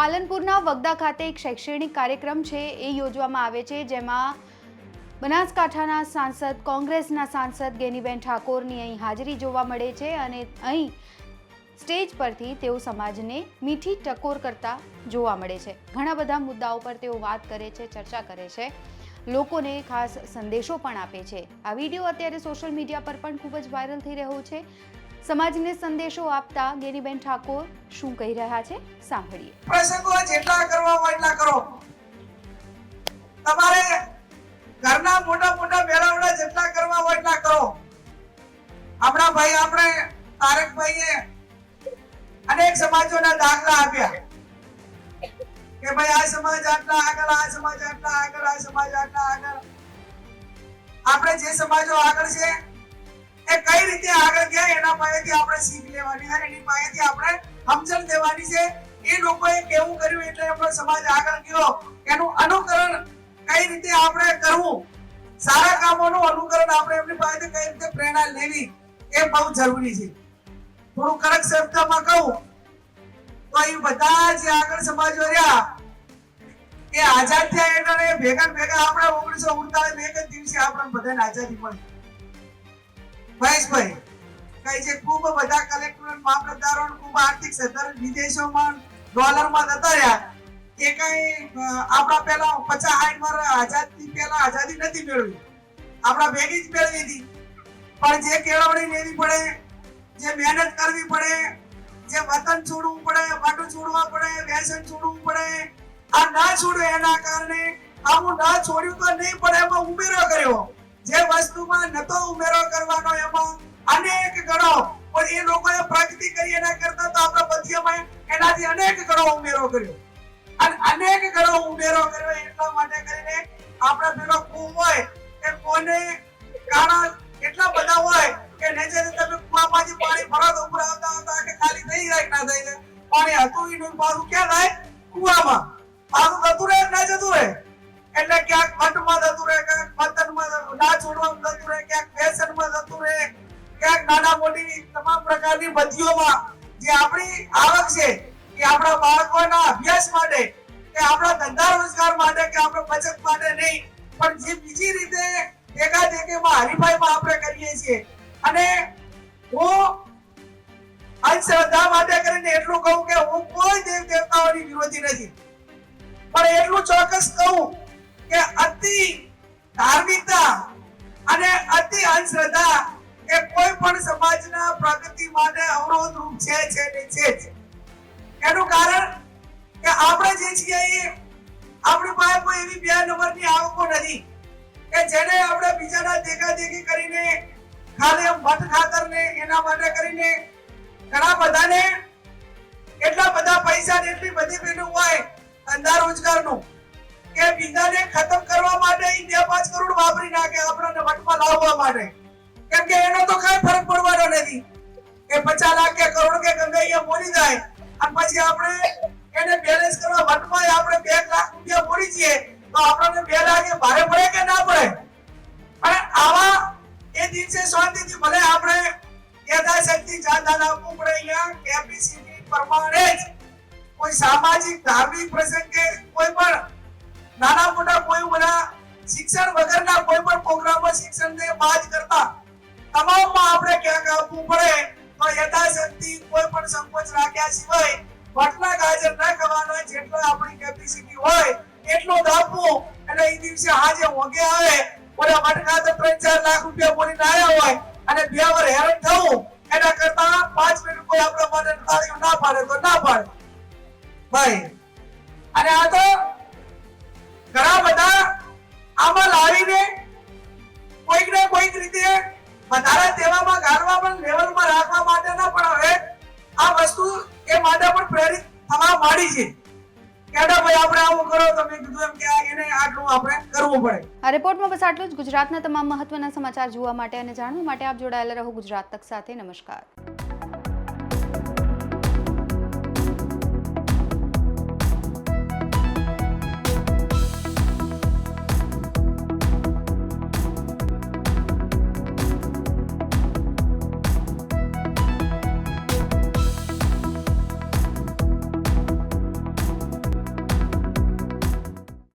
પાલનપુરના વગદા ખાતે એક શૈક્ષણિક કાર્યક્રમ છે, એ યોજવામાં આવે છે, જેમાં બનાસકાંઠાના સાંસદ, કોંગ્રેસના સાંસદ ગેનીબેન ઠાકોરની અહીં હાજરી જોવા મળે છે અને અહીં સ્ટેજ પરથી તેઓ સમાજને મીઠી ટકોર કરતા જોવા મળે છે. ઘણા બધા મુદ્દાઓ પર તેઓ વાત કરે છે, ચર્ચા કરે છે. લોકોને ખાસ સંદેશો પણ આપે છે. આ વીડિયો અત્યારે સોશિયલ મીડિયા પર પણ ખૂબ જ વાયરલ થઈ રહ્યો છે. સમાજને સંદેશો આપતા ગેરીબેન ઠાકોર શું કહી રહ્યા છે? સાંભળીએ. પ્રસંગો જેટલા કરવા હોય એટલા કરો. તમારે ઘરના મોટા મોટા મેળાવડા જેટલા કરવા હોય એટલા કરો. આપણા ભાઈ આપણે તારકભાઈએ અનેક સમાજોના દાખલા આપ્યા. કે ભાઈ આ સમાજ આટલા આગળ, આ સમાજ આટલા આગળ, આ સમાજ આટલા આગળ. આપણે જે સમાજો આગળ છે એ કઈ રીતે આગળ ગયા એના પાસેથી આપણે શીખ લેવાની અને એની પાસેથી આપણે સમજણ લેવાની છે. એ લોકોએ કેવું કર્યું એટલે આપણો સમાજ આગળ ગયો. એનું અનુકરણ કઈ રીતે આપણે કરવું? સારા કામોનું અનુકરણ આપણે એમની પાસેથી કઈ રીતે પ્રેરણા લેવી એ બહુ જરૂરી છે. થોડું કડક શબ્દમાં કહું, તો એ બધા જે આગળ સમાજો રહ્યા. એ આઝાદ થયા એટલે ભેગા ભેગા આપણે ઓગણીસો ઉડતાલીસ એક જ દિવસે આપણને બધાને આઝાદી મળી. મહેશભાઈ, કઈ છે, ખૂબ બધા કલેક્ટર મામલતદારો ખૂબ આર્થિક સત્તર વિદેશોમાં ડોલરમાં જતા રહ્યા. એ કઈ આપણા પેલા પચાસ સાઠ વર્ષ આઝાદી પેલા આઝાદી નથી મેળવી. આપણા ભેગી જ મેળવી હતી. પણ જે કેળવણી લેવી પડે, જે મહેનત કરવી પડે, જે વતન છોડવું પડે, વાટું છોડવા પડે, વ્યસન છોડવું પડે, આ ના છોડે એના કારણે, આવું ના છોડ્યું તો નહીં પણ એમાં ઉમેરો કર્યો. જે વસ્તુમાં નતો ઉમેરો કરવાનો એમાં અનેક ગણો. પણ એ લોકોએ પ્રગતિ કરી એના કરતા તો આપણા પદ્યમાં એનાથી અનેક ગણો ઉમેરો કર્યો. અને અનેક ગણો ઉમેરો કર્યો એટલા માટે કરીને આપણે પેલો કૂ હોય કે કોને કાણા એટલા બધા હોય કે નીચે તમે કુવામાંથી પાણી ભરો તો ઉપર આવતા હતા કે ખાલી થઈ જાય ના થઈ જાય. પાણી હતું એનું પાછું ક્યાં થાય? કુવામાં. પાછું હતું રહે ના જતું રહે એટલે ક્યાંક મઠમાં જતું રહે, ક્યાંક પતનમાં ના છોડવામાં જતું રહે, ક્યાંક ફેશનમાં જતું રહે, ક્યાંક નાના મોટી તમામ પ્રકારની બધીઓમાં જે આપણી આવક છે એ આપણા બાળકોના અભ્યાસ માટે કે આપણા ધંધા રોજગાર માટે કે આપણા બચત માટે નહીં, પણ જે બીજી રીતે એકાદેકીમાં હરીફાઈમાં આપણે કરીએ છીએ. અને હું અંધશ્રદ્ધા માટે કરીને એટલું કહું કે હું કોઈ દેવ દેવતાઓની વિરોધી નથી. પણ એટલું ચોક્કસ કહું કે અતિ ધાર્મિકતા અને અતિ અંધશ્રદ્ધા એ કોઈ પણ સમાજના પ્રગતિ માટે અવરોધ રૂપ છે છે ને છે જ. એનું કારણ કે આપણે જે છીએ એ આપણી પાસે કોઈ એવી બે નંબરની આવકો નથી કે જેને આપણે બીજાના દેખાદેખી કરીને ખાલી આમ મઠ ખાતર ને એના માટે કરીને ઘણા બધાને એટલા બધા પૈસા ને એટલી બધી પેલું હોય ધંધા રોજગારનું કે બીજાને ખતમ કરવા માટે ઈ બે પાંચ કરોડ વાપરી નાખે આપણને મઠમાં લાવવા માટે. કેમ કે એનો તો કઈ ફરક પડવાનો નથી. કે પચાસ લાખ કે કરોડ કે અહીંયા મોરી જાય, અને પછી આપણે એને બેલેન્સ કરવા મઠમાં આપણે બે લાખ રૂપિયા મોરી છીએ, તો આપણને બે લાખ એ ભારે પડે કે ના પડે? અને આવા એ દિવસે શાંતિથી ભલે આપણે યથાશક્તિ જાદાન આપવું પડે અહીંયા કેપેસિટી પ્રમાણે જ કોઈ સામાજિક, ધાર્મિક પ્રસંગે કોઈ પણ નાના મોટા કોઈ બધા શિક્ષણ વગરના કોઈ પણ પ્રોગ્રામમાં શિક્ષણને બાદ કરતા. તમામમાં આપણે ક્યાંક આપવું પડે તો યથાશક્તિ કોઈ પણ સંકોચ રાખ્યા સિવાય વટલા ગાજર ન ખાવાનો જેટલો આપણી કેપેસિટી હોય, એટલું જ આપવું. અને એ દિવસે હાજે હોગે આવે, ઓલા મટકા તો ત્રણ ચાર લાખ રૂપિયા બોલીને આવ્યા હોય અને બે વાર હેરાન થવું, એના કરતા પાંચ મિનિટ કોઈ આપણા માટે ના પાડે તો ના પાડે. ભાઈ, અને આ તો માટે પણ પ્રેરિત થવા માંડી છે. આટલું જ. ગુજરાતના તમામ મહત્વના સમાચાર જોવા માટે અને જાણવા માટે આપ જોડાયેલા રહો ગુજરાત તક સાથે. નમસ્કાર.